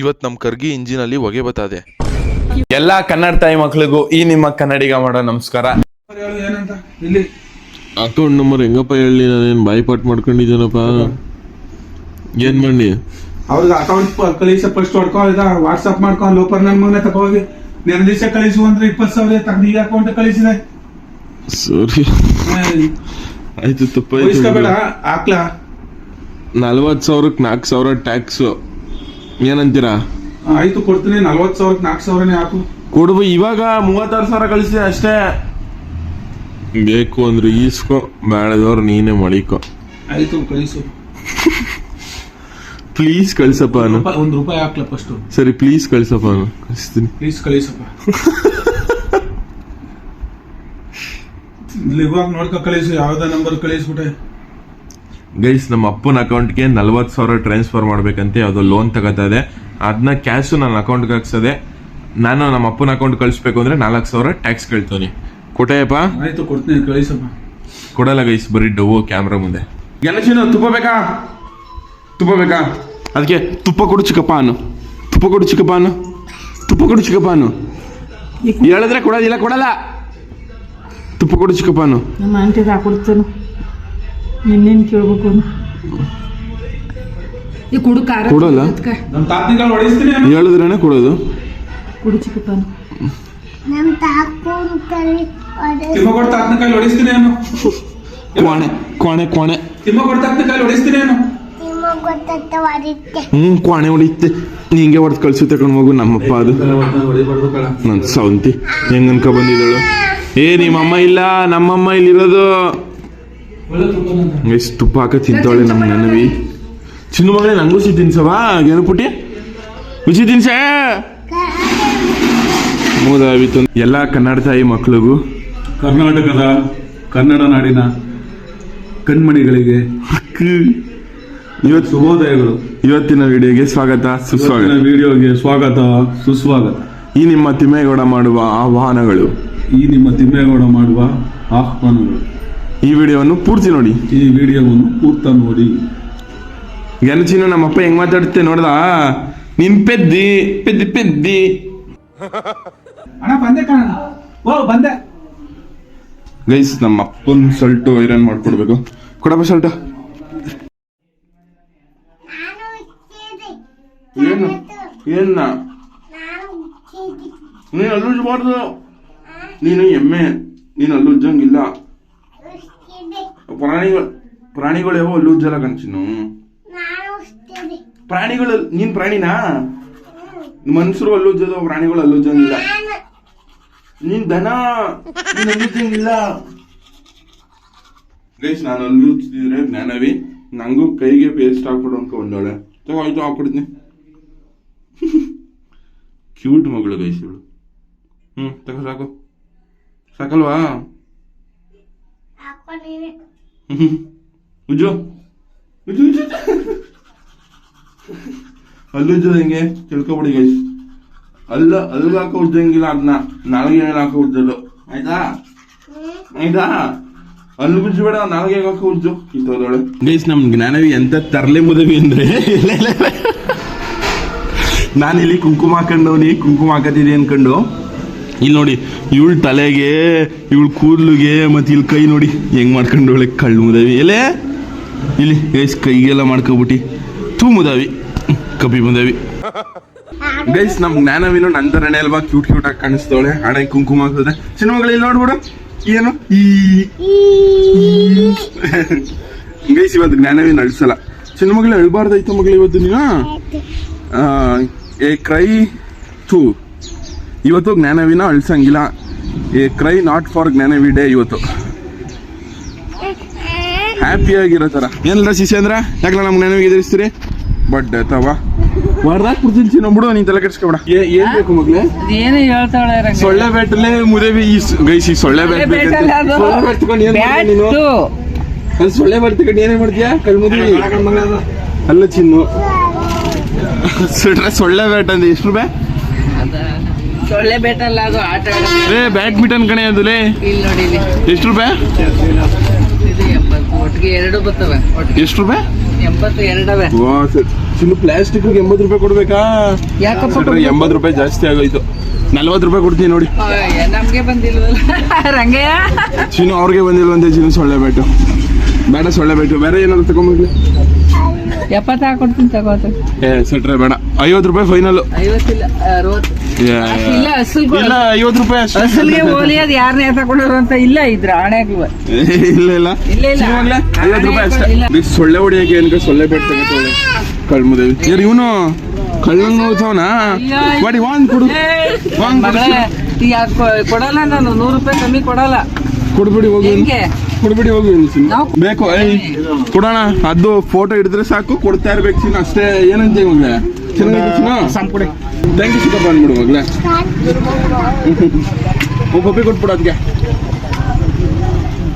ಇವತ್ತು ನಮ್ಮ ಕರ್ಗಿ ಇಂಜಿನಲ್ಲಿ ಹೊಗೆ ಬತ್ತದೆ ಎಲ್ಲಾ ಕನ್ನಡ ತಾಯಿ ಮಕ್ಳಿಗೂ ಈ ನಿಮ್ಮ ಕನ್ನಡಿಗ ಮಾಡೋ ನಮಸ್ಕಾರ. ಹೇಳು ಏನಂತ ಇಲ್ಲಿ ಅಕೌಂಟ್ ನಂಬರ್ ಹೆಂಗಪ್ಪ ಹೇಳಿ ನಾನೇನು ಬಾಯಿಪಾಟ್ ಮಾಡ್ಕೊಂಡಿದ್ದೇನಪ್ಪ? ಏನ್ ಮಾಡಿ ಅವ್ರಿಗೆ ಅಕೌಂಟ್ ಕಳಿಸ ಫಸ್ಟ್ ಹೊಡ್ಕೊ ಇದ ವಾಟ್ಸ್ಆಪ್ ಮಾಡ್ಕೊ ಲೋಪರ್ ನನ್ ಮಗನ ತಗೋಗಿ ಹೋಗಿ ನೆನ ದಿವಸ ಕಳಿಸು ಅಂದ್ರೆ ಇಪ್ಪತ್ತು ಸಾವಿರ ತಕ್ಕ ಈಗ ಅಕೌಂಟ್ ಕಳಿಸಿದೆ. ಸರಿ. ಆಯ್ತು ತಪ್ಪ ತಪ್ಪಾಯ್ತು ಹಾಕ್ಲಾ? ನಲ್ವತ್ ಸಾವಿರಕ್ಕೆ ನಾಲ್ಕು ಸಾವಿರ ಟ್ಯಾಕ್ಸ್ ಏನಂತೀರಾ? ಆಯ್ತು ಕೊಡ್ತೀನಿ. ನಲ್ವತ್ತು ಸಾವಿರ ನಾಲ್ಕು ಸಾವಿರನೇ ಹಾಕು. ಕೊಡುವ ಇವಾಗ ಮೂವತ್ತಾರು ಸಾವಿರ ಕಳಿಸಿ ಅಷ್ಟೇ. ಬೇಕು ಅಂದ್ರೆ ಈಸ್ಕೊ ಬೇಡದವ್ರು ನೀನೇ ಮಳಿಕೊ. ಆಯ್ತು ಕಳಿಸು. ಪ್ಲೀಸ್ ಕಳಿಸಪ್ಪ ಒಂದು ರೂಪಾಯಿ ಒಂದ್ ರೂಪಾಯಿ ಹಾಕ್ಲಾ ಫಸ್ಟ್ ಸರಿ ಪ್ಲೀಸ್ ಕಳಿಸಪ್ಪ ಅನು. ಕಳಿಸ್ತೀನಿ. ಪ್ಲೀಸ್ ಕಳಿಸಪ್ಪ. ಇಲ್ಲಿ ಇವಾಗ ನೋಡ್ಕೊ ಕಳಿಸು. ಯಾವ್ದ ನಂಬರ್ ಕಳಿಸ್ಬಿಟ್ಟೆ. ಗೈಸ್ ನಮ್ಮ ಅಪ್ಪನ ಅಕೌಂಟ್ಗೆ ನಲ್ವತ್ತು ಸಾವಿರ ಟ್ರಾನ್ಸ್ಫರ್ ಮಾಡ್ಬೇಕಂತ ಯಾವುದೋ ಲೋನ್ ತಗೋತಾ ಇದೆ. ಅದನ್ನ ಕ್ಯಾಶು ನನ್ನ ಅಕೌಂಟ್ಗೆ ಹಾಕ್ಸದೆ ನಾನು ನಮ್ಮ ಅಪ್ಪನ ಅಕೌಂಟ್ ಕಳಿಸ್ಬೇಕು ಅಂದ್ರೆ ನಾಲ್ಕು ಸಾವಿರ ಟ್ಯಾಕ್ಸ್ ಕೇಳ್ತೀನಿ. ಕೊಟ್ಟೆಯಪ್ಪ? ಆಯ್ತು ಕೊಡ್ತೀನಿ ಕಳಿಸಪ್ಪ. ಕೊಡಲ್ಲ ಗೈಸ್ ಬರೀ ಡವು ಕ್ಯಾಮ್ರಾ ಮುಂದೆ. ಗೆಲಸಿನ ತುಪ್ಪ ಬೇಕಾ? ತುಪ್ಪ ಬೇಕಾ? ಅದಕ್ಕೆ ತುಪ್ಪ ಕೊಡು ಚಿಕ್ಕಪ್ಪ ಅನ್ನು. ತುಪ್ಪ ಕೊಡು ಚಿಕ್ಕಪ್ಪ ಅನ್ನು. ತುಪ್ಪ ಕೊಡು ಚಿಕ್ಕಪ್ಪ ಅನ್ನು. ಹೇಳಿದ್ರೆ ಕೊಡೋದಿಲ್ಲ ಕೊಡಲ್ಲ. ತುಪ್ಪ ಕೊಡು ಚಿಕ್ಕಪ್ಪ ಅನ್ನು. ನಮ್ಮ ಆಂಟಿಗೆ ಹಾಕೊಡ್ತಾನು ನಿನ್ನೇನು ಕೇಳ್ಬೇಕು. ಈ ಕುಡು ಖಾರ ಕೊಡಲ್ಲ? ಹೊಡಿಸ್ತೀನಿ. ಹೇಳಿದ್ರೇನೆ ಕೊಡೋದು? ಕುಡು ಚಿಕ್ಕಪ್ಪನು. ನಮ್ಮ ಕೈ ತಾತ್ನ ಹೊಡಿಸ್ತೀನಿ ನಾನು ಕೋಣೆ ಕೋಣೆ ಕೋಣೆ ತಾತ್ನ ಹೊಡಿಸ್ತೀನಿ ಹ್ಞೂ ಕೋಣೆ ನಿಂಗೆ ಹೊಡೆದು ಕಳ್ಸುತ್ತೆ ಕಣ್ ಮಗು ನಮ್ಮಪ್ಪ ಅದು. ನನ್ ಸೌಂತಿ ಹೆಂಗನ್ಕ ಅನ್ಕೊ ಬಂದಿದ್ದಳು? ಏ ನಿಮ್ಮಮ್ಮ ಇಲ್ಲ ನಮ್ಮಮ್ಮ ಇಲ್ಲಿರೋದು. ಎಷ್ಟು ತುಪ್ಪ ಹಾಕ ತಿಂತಾಳೆ ನಮ್ಮ ನನವಿ. ಚಿನ್ನು ಮಗಳೇ ನಂಗೂ ಸಿ ತಿನ್ಸವಾ ಪುಟ್ಟಿ? ರುಚಿ ತಿನ್ಸ? ಮೂದಾವಿತ್ತು ಎಲ್ಲ ಕನ್ನಡ ತಾಯಿ ಮಕ್ಕಳಿಗೂ ಕರ್ನಾಟಕದ ಕನ್ನಡ ನಾಡಿನ ಕಣ್ಮಣಿಗಳಿಗೆ ಇವತ್ತು ಶುಭೋದಯಗಳು. ಇವತ್ತಿನ ವಿಡಿಯೋಗೆ ಸ್ವಾಗತ ಸುಸ್ವಾಗತ. ಇವತ್ತಿನ ವಿಡಿಯೋಗೆ ಸ್ವಾಗತ ಸುಸ್ವಾಗತ. ಈ ನಿಮ್ಮ ತಿಮ್ಮೇಗೌಡ ಮಾಡುವ ಆಹ್ವಾನಗಳು. ಈ ನಿಮ್ಮ ತಿಮ್ಮೇಗೌಡ ಮಾಡುವ ಆಹ್ವಾನಗಳು. ಈ ವಿಡಿಯೋವನ್ನು ಪೂರ್ತಿ ನೋಡಿ. ಈ ವಿಡಿಯೋವನ್ನು ಪೂರ್ತ ನೋಡಿ. ಗಣಚಿನ ನಮ್ಮಪ್ಪ ಹೆಂಗ್ ಮಾತಾಡುತ್ತೆ ನೋಡ್ದ? ನಿನ್ ಪೆದ್ದಿ ಪೆದ್ದಿ ಪೆದ್ದಿ. ಅಣ್ಣ ಬಂದೆ ಕಣ ಓ ಬಂದೆ. ಗೈಸ್ ನಮ್ಮ ಅಪ್ಪನ ಸಲ್ಟು ಐರನ್ ಮಾಡ್ಕೊಡ್ಬೇಕು. ಕೊಡಪ್ಪ ಸಲ್ಟ ಏನು? ಏನ ನಾನು ಅಲ್ಲುಜ್ಬಾರ್ದು ನೀನು ಎಮ್ಮೆ. ನೀನು ಅಲ್ಲುಜ್ಜಂಗಿಲ್ಲ ಪ್ರಾಣಿಗಳು ಪ್ರಾಣಿಗಳು ಯಾವ ಅಲ್ಲೂ ಕಣ್ಚಿನು ನಾನು ಹುಟ್ಟಿದೆ ಪ್ರಾಣಿಗಳು ನೀನ್ ಪ್ರಾಣಿನಾ? ಮನುಷ್ಯರು ಅಲ್ಲುಜ್ಜೋದು ಪ್ರಾಣಿಗಳು ಅಲ್ಲೂ ಉಜ್ಜಂಗಿಲ್ಲ ನೀನ್ ದನ ನೀನ್ ಅಲ್ಲುಜ್ಜಂಗಿಲ್ಲ ಗೈಸ್ ನಾನು ಅಲ್ಲುಜ್ತಿದ್ರೆ ಜ್ಞಾನವಿ ನಂಗೂ ಕೈಗೆ ಪೇಸ್ಟ್ ಹಾಕ್ಬಿಡು ಅನ್ಕೊ ಒಂದೊಳೆ ತಗೋ ಆಯ್ತು ಹಾಕ್ಬಿಡ್ತೀನಿ ಕ್ಯೂಟ್ ಮಗಳು ಗೈಸ್ ಇವಳು. ಹ್ಮ್ ತಗೋ ಸಾಕು. ಸಾಕಲ್ವಾ. ಉಜ್ಜು. ಉಜ್ಜು ಉಜ್ಜು. ಅಲ್ಲುಜ್ಜೋದು ಹೆಂಗೆ? ತಿಳ್ಕೊಬಿಡಿ ಗೈಸ್ ಅಲ್ಲ ಅಲ್ಗ ಹಾಕೋ ಉಜ್ಜಂಗಿಲ್ಲ ಅದನ್ನ ನಾಲ್ಗೆ ಹಾಕೋ ಉಜ್ಜಲು ಆಯ್ತಾ? ಆಯ್ತಾ? ಅಲ್ಲಿ ಉಜ್ಜಬೇಡ, ನಾಲ್ಗೆ ಹಾಕೋ ಉಜ್ಜು. ಕಿತ್ತೋದೊಳೆ ಗೈಸ್ ನಮ್ ಜ್ಞಾನವಿ ಎಂತ ತರ್ಲೆ ಮುದವಿ ಅಂದ್ರೆ? ನಾನು ಇಲ್ಲಿ ಕುಂಕುಮ ಹಾಕೊಂಡವನಿ ಕುಂಕುಮ ಹಾಕತಿದ್ದೆ ಅನ್ಕೊಂಡು. ಇಲ್ಲಿ ನೋಡಿ, ಇವಳ ತಲೆಗೆ, ಇವಳ ಕೂದಲಿಗೆ ಮತ್ತೆ ಇಲ್ಲಿ ಕೈ ನೋಡಿ, ಹೆಂಗ್ ಮಾಡ್ಕೊಂಡವಳೆ ಕಳ್ಳು ಮುದಾವಿ. ಎಲೆ? ಇಲ್ಲಿ, ಗೈಸ್, ಕೈಗೆಲ್ಲ ಮಾಡ್ಕೊಬಿಟ್ಟಿ. ತೂ ಮುದಾವಿ. ಕಪಿ ಮುದವಿ. ಗೈಸ್, ನಮ್ ಜ್ಞಾನವೀನು ನನ್ನ ಅಲ್ವಾ? ಕ್ಯೂಟ್ ಕ್ಯೂಟ್ ಆಗಿ ಕಾಣಿಸ್ತವಳೆ. ಹಣೆ ಕುಂಕುಮ ಆಗ್ತದೆ ಸಿನಿಮಾಗಳು ಇಲ್ಲಿ ನೋಡ್ಬಿಡು ಏನು? ಗೈಸ್, ಇವತ್ತು ಜ್ಞಾನವಿನ ಅಳ್ಸಲ್ಲ. ಸಿನಿಮಾಗಳು ಅಳ್ಬಾರ್ದಾಯ್ತು ಮಗಳು ಇವತ್ತು ನೀನು? ಏ, ಕ್ರೈ ಥೂ ಇವತ್ತು ಜ್ಞಾನವಿನ ಅಳಿಸಂಗಿಲ್ಲ. A cry not for Jnanavi day ಇವತ್ತು. ಹ್ಯಾಪಿ ಆಗಿರೋ ಥರ ಏನಿಲ್ಲ ಶಿಶೇಂದ್ರ ಯಾಕಲ್ಲ ನಮ್ಗೆ ಜ್ಞಾನವಿಗೆ ಎದುರಿಸ್ತೀರಿ? ಬಟ್ ತವಾ. ವಾರದಾಗ ಕೊಡ್ತೀನಿ ಚಿನ್ನ ಬಿಡು ನೀನ್ ತಲೆ ಕೆಡ್ಸ್ಕೊಬೇಡ. ಏ ಏನ್ ಬೇಕು ಮಗ್ಲೆ ಏನು ಹೇಳ್ತಾಳೆ ಸೊಳ್ಳೆ ಬೆಟ್ಟಲೆ ಮುದೇವಿ ಈ ಗೈಸಿ ಸೊಳ್ಳೆ ಬೆಟ್ಟ ಬೇಕಂತೆ. ಸೊಳ್ಳೆ ತಗೊಂಡು ಏನ್ ಮಾಡ್ತೀಯ ನೀನು? ಅಲ್ಲಿ ಸೊಳ್ಳೆ ಬೆಟ್ ತಗೊಂಡು ಏನೇ ಮಾಡ್ತೀಯಾ? ಕಲ್ಮುದಿ ಅಲ್ಲ ಚಿನ್ನು. ಸುಟ್ರೆ ಸೊಳ್ಳೆ ಬೆಟ್ಟ ಅಂದ್ರೆ ಎಷ್ಟು ರೂಪಾಯಿ? ಸೊಳ್ಳೆ ಬೇಟಲ್ಲ ಅದು ಆಟ ಆಡೋದು. ಏ ಬ್ಯಾಡ್ಮಿಂಟನ್ ಕಣೆ ಅದುಲೇ ಇಲ್ಲಿ ನೋಡಿ ಇಲ್ಲಿ. ಎಷ್ಟು ರೂಪಾಯಿ? ಇದು ಎಂಬತ್ತು ಒಟ್ಟಿಗೆ ಎರಡು ಬರ್ತವೆ ಒಟ್ಟಿಗೆ. ಎಷ್ಟು ರೂಪಾಯಿ? ಎಂಬತ್ತು ಎರಡವೆ. ವಾ ಸರ್. ಚಿನ್ನು ಪ್ಲಾಸ್ಟಿಕ್ ಎಂಬತ್ತು ರೂಪಾಯಿ ಕೊಡ್ಬೇಕಾ? ಯಾಕಪ್ಪ ಎಂಬತ್ತು ರೂಪಾಯಿ ಜಾಸ್ತಿ ಆಗೋಯ್ತು. ನಲ್ವತ್ತು ರೂಪಾಯಿ ಕೊಡ್ತೀನಿ ನೋಡಿ. ಅಯ್ಯ, ನಮ್ಗೆ ಬಂದಿಲ್ವಲ್ಲ? ರಂಗಯ್ಯ? ಚಿನ್ನು ಅವ್ರಿಗೆ ಬಂದಿಲ್ವಂತೆ ಚೀನು ಸೊಳ್ಳೆ ಬೇಟು. ಬೇಡ ಸೊಳ್ಳೆ ಬೇಟು. ಬೇರೆ ಏನಾದ್ರು ತಗೊಂಬರ್ಲಿ? ಎಪ್ಪತ್ತು ಹಾಕೊಡ್ತೀನಿ ತಗೋತ ಏ ಸೆಟ್ರೆ ಬೇಡ. ಐವತ್ತು ರೂಪಾಯಿ ಫೈನಲ್ ಐವತ್ತಿಲ್ಲ ಅರವತ್ತು. ಇಲ್ಲ ಅಸಲ್ ಇಲ್ಲ ಐವತ್ತು ರೂಪಾಯಿ ಅಷ್ಟೇ. ಅಸಲ್ಗೆ ಹೋಲಿ ಅದು ಯಾರನ್ನೇ ತಗೊಂಡವ್ರು ಅಂತ ಇಲ್ಲ ಇದ್ರ ಆಣೆಗೂ ಇಲ್ಲ ಇಲ್ಲ. ಇಲ್ಲ, ಇಲ್ಲ. ಐವತ್ತು ರೂಪಾಯಿ ಅಷ್ಟೇ. ಸೊಳ್ಳೆ ಹೊಡಿಯಕ್ಕೆ ಏನಕ್ಕೆ ಸೊಳ್ಳೆ ಬೇಟ ತಗೋತಾಳೆ ಕಳ್ಮುದೇವಿ. ಯಾರು ಇವನು ಕಳ್ಳಂಗ್ ಇಲ್ಲ. ಮಾಡಿ ವಾಂಗ್ ಕೊಡು. ವಾಂಗ್ ಕೊಡಲ್ಲ ನಾನು? ನೂರು ರೂಪಾಯಿ ಕಮ್ಮಿ ಕೊಡಲ್ಲ. ಕೊಡ್ಬಿಡಿ ಹೋಗಿ. ಹೆಂಗೆ? ಕೊಡ್ಬಿಡಿ ಹೋಗಿ ಬೇಕು ಏಯ್ ಕೊಡೋಣ. ಅದು ಫೋಟೋ ಹಿಡಿದ್ರೆ ಸಾಕು ಕೊಡ್ತಾ ಇರ್ಬೇಕು ಸೀನ್ ಅಷ್ಟೇ ಏನಂತ ಮಗ್ಳೆ ಚೆನ್ನಾಗಿದೆ ಚಿನ್ನ ಥ್ಯಾಂಕ್ ಯು ಸಿಕ್ಕಪ್ಪ ಅಂದ್ಬಿಡು ಮಗ್ಳೆ ಒಬ್ಬ ಪಪ್ಪಿ ಕೊಟ್ಬಿಡು ಅದಕ್ಕೆ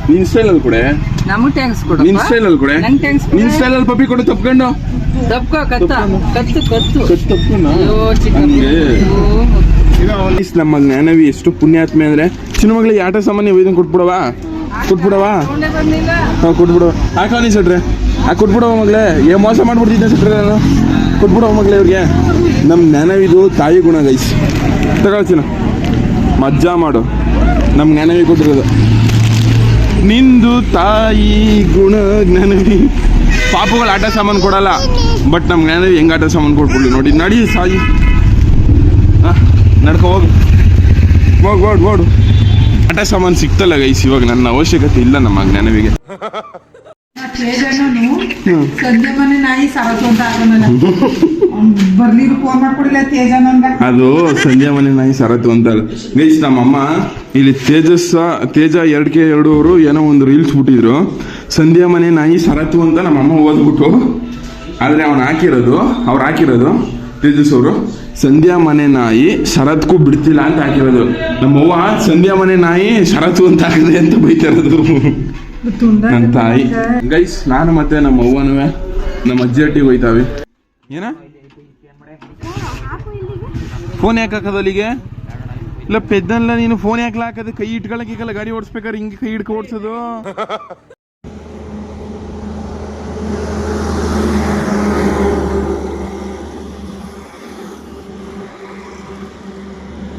ನಿನ್ ಸ್ಟೈಲ್ ಅಲ್ಲಿ ಕೊಡೆ. ನಮಗ್ ಟ್ಯಾಂಕ್ಸ್ ನಿನ್ ಕೊಡು ಸ್ಟೈಲ್ ಅಲ್ಲಿ ಕೊಡೆ. ನಿನ್ ಸ್ಟೈಲ್ ಅಲ್ಲಿ ಪಪ್ಪಿ ಕೊಡು ತಪ್ಕೊಂಡು. ತಪ್ಕೋ ಕತ್ತ. ಕತ್ತು ಕತ್ತು. ಕಟ್ ತಪ್ಕೊಂಡು ನಮ್ಮ ಜ್ಞಾನವಿ ಎಷ್ಟು ಪುಣ್ಯಾತ್ಮೆ ಅಂದ್ರೆ ಚಿನ್ನ ಮಗಳಿಗೆ ಆಟ ಸಾಮಾನ್ಯ ಇದನ್ನ ಕೊಟ್ಬಿಡವಾ? ಕೊಟ್ಬಿಡವಾ? ಹಾಂ ಕೊಟ್ಬಿಡುವ ಹಾಕವನಿ ಸಟ್ರೆ ಆ, ಕೊಟ್ಬಿಡವ ಮಗಳೇ. ಏ, ಮೋಸ ಮಾಡ್ಬಿಡ್ತಿದ್ದೆ ಸಟ್ರೆ ನಾನು. ಕೊಟ್ಬಿಡವ ಮಗಳೇ ಇವ್ರಿಗೆ. ನಮ್ಮ ನೆನವಿದು ತಾಯಿ ಗುಣ ಗೈಸ್ ತಗೊಳ್ತೀನ. ಮಜ್ಜಾ ಮಾಡು. ನಮ್ಮ ನೆನವಿ ಕೊಟ್ಟಿರೋದು. ನಿಂದು ತಾಯಿ ಗುಣ ಜ್ಞಾನವಿ ಪಾಪುಗಳು ಆಟ ಸಾಮಾನು ಕೊಡಲ್ಲ. ಬಟ್ ನಮ್ಮ ಜ್ಞಾನವಿ ಹೆಂಗೆ ಆಟ ಸಾಮಾನು ಕೊಟ್ಬಿಡ್ಲಿ ನೋಡಿ. ನಡಿ ಸಾಯಿ. ಹಾಂ, ನಡ್ಕೊ ಹೋಗು. ಹೋಗು ಓಡು ಆಟ ಸಾಮಾನು ಸಿಗ್ತಲ್ಲ ಗೈಸ್ ಇವಾಗ ನನ್ನ ಅವಶ್ಯಕತೆ ಇಲ್ಲ ನಮ್ಮ ಜ್ಞಾನವಿಗೆ. ಅದು ಸಂಜೆ ಮನೆ ನಾಯಿ ಸರತ್ತು ಅಂತ. ಗೈಸ್ ನಮ್ಮಮ್ಮ ಇಲ್ಲಿ ತೇಜಸ್ ತೇಜ ಎರಡ್ ಕೆ ಎರಡು ಅವರು ಏನೋ ಒಂದು ರೀಲ್ಸ್ ಬಿಟ್ಟಿದ್ರು. ಸಂಧ್ಯಾ ಮನೆ ನಾಯಿ ಸರತ್ತು ಅಂತ ನಮ್ಮಮ್ಮ ಓದ್ಬಿಟ್ಟು. ಆದ್ರೆ ಅವನು ಹಾಕಿರೋದು ಅವ್ರು ಹಾಕಿರೋದು ತೇಜಸ್ ಅವರು. ಸಂಧ್ಯಾ ಮನೆ ನಾಯಿ ಶರತ್ಗೂ ಬಿಡ್ತಿಲ್ಲ ಅಂತ ಹಾಕಿರೋದು. ನಮ್ಮವ್ವ, ಸಂಧ್ಯಾ ಮನೆ ನಾಯಿ ಶರತ್ ಅಂತ ಹಾಕಿದೆ ಅಂತ ಬೈತಿರೋದು. ನನ್ನ ತಾಯಿ. ಗೈಸ್ ನಾನು ಮತ್ತೆ ನಮ್ಮ ಅವ್ವನೂ ನಮ್ಮ ಅಜ್ಜಿ ಹಟ್ಟಿಗೆ ಹೋಯ್ತಾವೆ. ಏನ? ಫೋನ್ ಯಾಕೆ ಹಾಕೋದು ಅಲ್ಲಿಗೆ? ಇಲ್ಲ ಪೆದ್ದಲ್ಲ ನೀನು ಫೋನ್ ಯಾಕೆ ಹಾಕೋದು ಕೈ ಇಟ್ಕೊಳಕ್ಕೆ ಗಾಡಿ ಓಡಿಸ್ಬೇಕಾದ್ರೆ ಹಿಂಗೆ ಕೈ ಹಿಡ್ಕೊ ಓಡಿಸೋದು.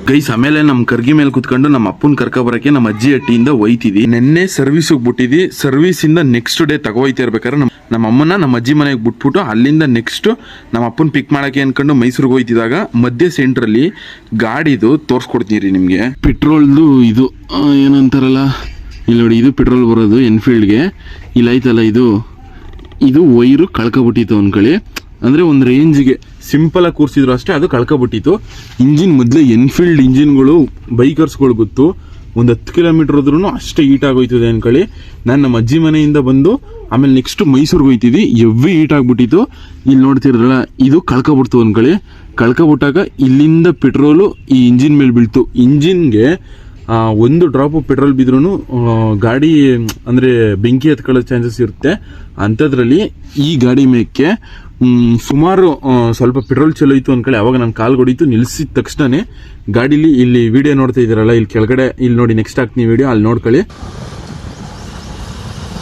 ಗೈಸ್, ಆಮೇಲೆ ನಮ್ಮ ಕರ್ಗಿ ಮೇಲೆ ಕುತ್ಕೊಂಡು ನಮ್ಮ ಅಪ್ಪನ ಕರ್ಕ ಬರಕ್ಕೆ ನಮ್ಮ ಅಜ್ಜಿ ಹಟ್ಟಿಯಿಂದ ಒಯ್ತಿದ್ವಿ. ನಿನ್ನೆ ಸರ್ವಿಸ್ ಬಿಟ್ಟಿದ್ವಿ ಸರ್ವಿಸ್ ಇಂದ ನೆಕ್ಸ್ಟ್ ಡೇ ತಗೋಯ್ತಾ ಇರ್ಬೇಕಾದ್ರೆ ನಮ್ಮ ನಮ್ಮ ಅಮ್ಮನ ನಮ್ಮ ಅಜ್ಜಿ ಮನೆಗೆ ಬಿಟ್ಬಿಟ್ಟು ಅಲ್ಲಿಂದ ನೆಕ್ಸ್ಟ್ ನಮ್ಮ ಅಪ್ಪನ ಪಿಕ್ ಮಾಡಕ್ಕೆ ಅನ್ಕೊಂಡು ಮೈಸೂರಿಗೆ ಹೋಯ್ತಿದಾಗ ಮಧ್ಯ ಸೆಂಟ್ರಲ್ಲಿ ಗಾಡಿದು ತೋರಿಸ್ಕೊಡ್ತೀನಿ ನಿಮಗೆ. ಪೆಟ್ರೋಲ್ದು ಇದು ಏನಂತಾರಲ್ಲ? ಇಲ್ಲಿ ನೋಡಿ, ಇದು ಪೆಟ್ರೋಲ್ ಬರೋದು ಎನ್ಫೀಲ್ಡ್ಗೆ ಇಲ್ಲ ಐತಲ್ಲ ಇದು? ಇದು ವೈರು ಕಳ್ಕೊಬಿಟ್ಟಿತ್ತು ಅನ್ಕೊಳ್ಳಿ. ಅಂದರೆ ಒಂದು ರೇಂಜ್ಗೆ ಸಿಂಪಲ್ ಆಗಿ ಕೂರಿಸಿದ್ರು ಅಷ್ಟೇ ಅದು ಕಳ್ಕೊಬಿಟ್ಟಿತ್ತು. ಇಂಜಿನ್ ಮೊದಲೇ ಎನ್ಫೀಲ್ಡ್ ಇಂಜಿನ್ಗಳು ಬೈಕರ್ಸ್ಗಳು ಗೊತ್ತು. ಒಂದು ಹತ್ತು ಕಿಲೋಮೀಟರ್ ಹೋದ್ರೂ ಅಷ್ಟೇ ಹೀಟ್ ಆಗೋಯ್ತದೆ ಅನ್ಕೊಳ್ಳಿ. ನಾನು ನಮ್ಮ ಅಜ್ಜಿ ಮನೆಯಿಂದ ಬಂದು, ಆಮೇಲೆ ನೆಕ್ಸ್ಟ್ ಮೈಸೂರಿಗೆ ಹೋಯ್ತಿದ್ವಿ. ಎವ್ವಿ ಹೀಟ್ ಆಗ್ಬಿಟ್ಟಿತ್ತು. ಇಲ್ಲಿ ನೋಡ್ತಿರಲ್ಲ ಇದು ಕಳ್ಕೊಬಿಡ್ತು ಅಂದ್ಕೊಳ್ಳಿ ಕಳ್ಕೊಬಿಟ್ಟಾಗ ಇಲ್ಲಿಂದ ಪೆಟ್ರೋಲು ಈ ಇಂಜಿನ್ ಮೇಲೆ ಬೀಳ್ತು. ಇಂಜಿನ್ಗೆ ಒಂದು ಡ್ರಾಪ್ ಪೆಟ್ರೋಲ್ ಬಿದ್ರೂ ಗಾಡಿ ಅಂದರೆ ಬೆಂಕಿ ಹತ್ಕೊಳ್ಳೋ ಚಾನ್ಸಸ್ ಇರುತ್ತೆ. ಅಂಥದ್ರಲ್ಲಿ ಈ ಗಾಡಿ ಮೇಕ್ಕೆ ಮ್, ಸುಮಾರು ಸ್ವಲ್ಪ ಪೆಟ್ರೋಲ್ ಚಲೋ ಇತ್ತು ಅಂದ್ಕೊಳ್ಳಿ ಅವಾಗ ನಾನು ಕಾಲ್ ಹೊಡಿತು ನಿಲ್ಸಿದ ತಕ್ಷಣನೇ ಗಾಡೀಲಿ ಇಲ್ಲಿ ವಿಡಿಯೋ ನೋಡ್ತಾ ಇದ್ದೀರಲ್ಲ ಇಲ್ಲಿ ಕೆಳಗಡೆ ಇಲ್ಲಿ ನೋಡಿ ನೆಕ್ಸ್ಟ್ ಹಾಕ್ತೀನಿ ವಿಡಿಯೋ ಅಲ್ಲಿ ನೋಡ್ಕೊಳ್ಳಿ.